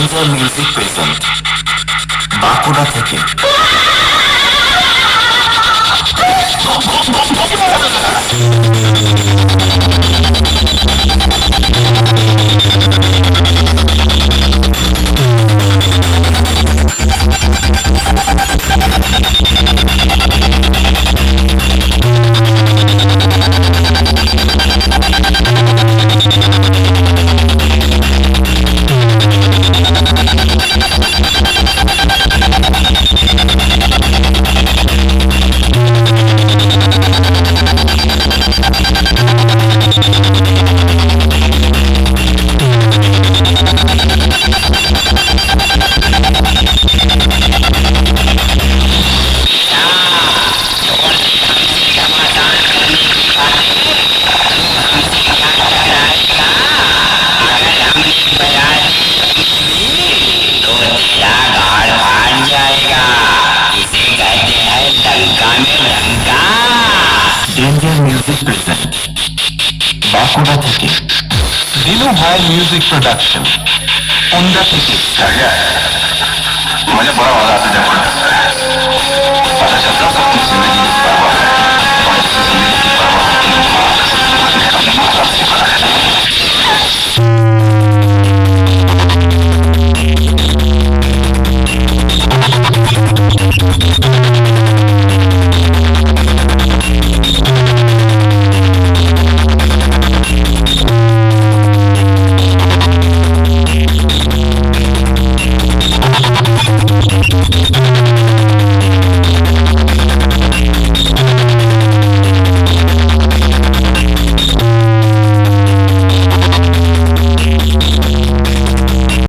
Danger music present Bankura থেকে। Danger music present Bankura থেকে দিলু ভাই মিউজিক প্রোডাকশন ওন্দা থেকে मुझे बड़ा मजा आता है जब पता चलता सब कुछ जिंदगी में बर्बाद है